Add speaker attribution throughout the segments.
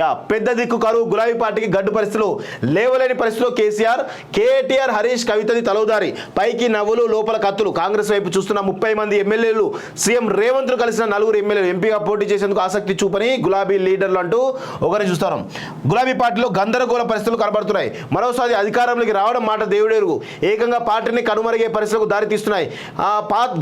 Speaker 1: Yeah పెద్ద దిక్కు కరువు గులాబీ పార్టీకి గడ్డు పరిస్థితులు లేవలేని పరిస్థితిలో. కేసీఆర్ కేటీఆర్ హరీష్ కవితది తలవుదారి పైకి నవ్వులు లోపల కత్తులు. కాంగ్రెస్ వైపు చూస్తున్న ముప్పై మంది ఎమ్మెల్యేలు సీఎం రేవంత్ కలిసిన నలుగురు ఎమ్మెల్యేలు ఎంపీగా పోటీ చేసేందుకు ఆసక్తి చూపని గులాబీ లీడర్లు అంటూ ఒకరిని చూస్తారు. గులాబీ పార్టీలో గందరగోళ పరిస్థితులు కనబడుతున్నాయి. మరోసారి అధికారంలోకి రావడం మాట దేవుడెరుగు. ఏకంగా పార్టీని కనుమరుగే పరిస్థితులకు దారితీస్తున్నాయి ఆ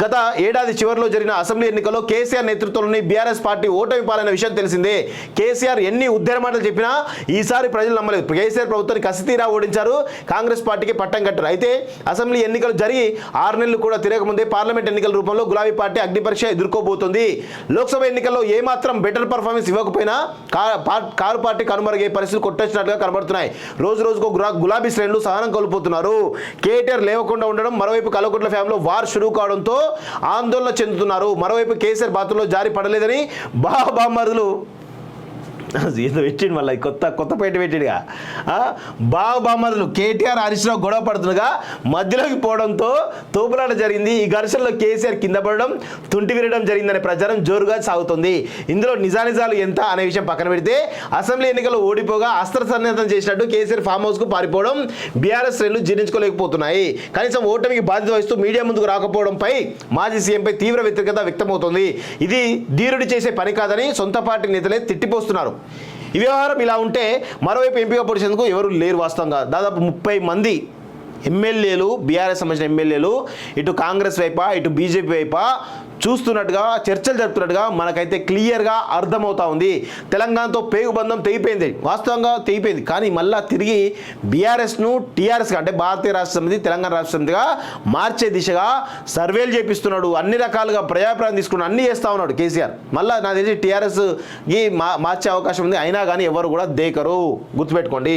Speaker 1: గత ఏడాది చివరిలో జరిగిన అసెంబ్లీ ఎన్నికల్లో కేసీఆర్ నేతృత్వంలోని బీఆర్ఎస్ పార్టీ ఓటమి పాలైన విషయం తెలిసిందే. కేసీఆర్ ఎన్ని ఉద్దేర మాటలు చెప్పినా ఈసారి ప్రజలు నమ్మలేదు. కేసీఆర్ ప్రభుత్వాన్ని కసితీరా ఓడించారు. కాంగ్రెస్ పార్టీకి పట్టం కట్టారు. అయితే అసెంబ్లీ ఎన్నికలు జరిగి ఆరు నెలలు కూడా తిరగకముందే పార్లమెంట్ ఎన్నికల రూపంలో గులాబీ పార్టీ అగ్నిపరీక్ష ఎదుర్కోబోతుంది. లోక్సభ ఎన్నికల్లో ఏమాత్రం బెటర్ పర్ఫార్మెన్స్ ఇవ్వకపోయినా కారు పార్టీ కనుమరుగే పరిస్థితులు కొట్టొచ్చినట్టుగా కనబడుతున్నాయి. రోజు రోజుకు గులాబీ శ్రేణులు సహనం కోల్పోతున్నారు. కేటీఆర్ లేవకుండా ఉండడం మరోవైపు కలకొట్ల ఫ్యామిలీలో వార్ షురూ కావడంతో ఆందోళన చెందుతున్నారు. మరోవైపు కేసీఆర్ బాతుల్లో జారి పడలేదని మరులు ఏదో పెట్టిండు మళ్ళీ కొత్త కొత్త పేట పెట్టిడుగా. బాగా బామ్మదులు కేటీఆర్ హరీష్రావు గొడవ పడుతుండగా మధ్యలోకి పోవడంతో తోపులాట జరిగింది. ఈ ఘర్షణలో కేసీఆర్ కింద పడడం తుంటి విరడం జరిగిందనే ప్రచారం జోరుగా సాగుతుంది. ఇందులో నిజానిజాలు ఎంత అనే విషయం పక్కన పెడితే అసెంబ్లీ ఎన్నికల్లో ఓడిపోగా అస్త్ర సన్నిహితం చేసినట్టు కేసీఆర్ ఫామ్ హౌస్కు పారిపోవడం బీఆర్ఎస్ శ్రేణులు జీర్ణించుకోలేకపోతున్నాయి. కనీసం ఓటమికి బాధ్యత వహిస్తూ మీడియా ముందుకు రాకపోవడంపై మాజీ సీఎంపై తీవ్ర వ్యతిరేకత వ్యక్తమవుతోంది. ఇది ధీరుడు చేసే పని కాదని సొంత పార్టీ నేతలే తిట్టిపోస్తున్నారు. ఈ వ్యవహారం ఇలా ఉంటే మరోవైపు ఎంపీగా పొడిచేందుకు ఎవరు లేరు వాస్తవంగా. దాదాపు ముప్పై మంది ఎమ్మెల్యేలు బీఆర్ఎస్ సంబంధించిన ఎమ్మెల్యేలు ఇటు కాంగ్రెస్ వైపా ఇటు బీజేపీ వైపా చూస్తున్నట్టుగా చర్చలు జరుపుతున్నట్టుగా మనకైతే క్లియర్గా అర్థమవుతా ఉంది. తెలంగాణతో పేగుబంధం తెగిపోయింది. వాస్తవంగా తెగిపోయింది. కానీ మళ్ళీ తిరిగి బీఆర్ఎస్ను టీఆర్ఎస్గా అంటే భారతీయ రాష్ట్ర సమితి తెలంగాణ రాష్ట్ర సమితిగా మార్చే దిశగా సర్వేలు చేపిస్తున్నాడు. అన్ని రకాలుగా ప్రజాభిప్రాయం తీసుకుని అన్ని చేస్తా ఉన్నాడు కేసీఆర్. మళ్ళీ నాకు తెలిసి టీఆర్ఎస్కి మా మార్చే అవకాశం ఉంది. అయినా కానీ ఎవరు కూడా దేకరు. గుర్తుపెట్టుకోండి.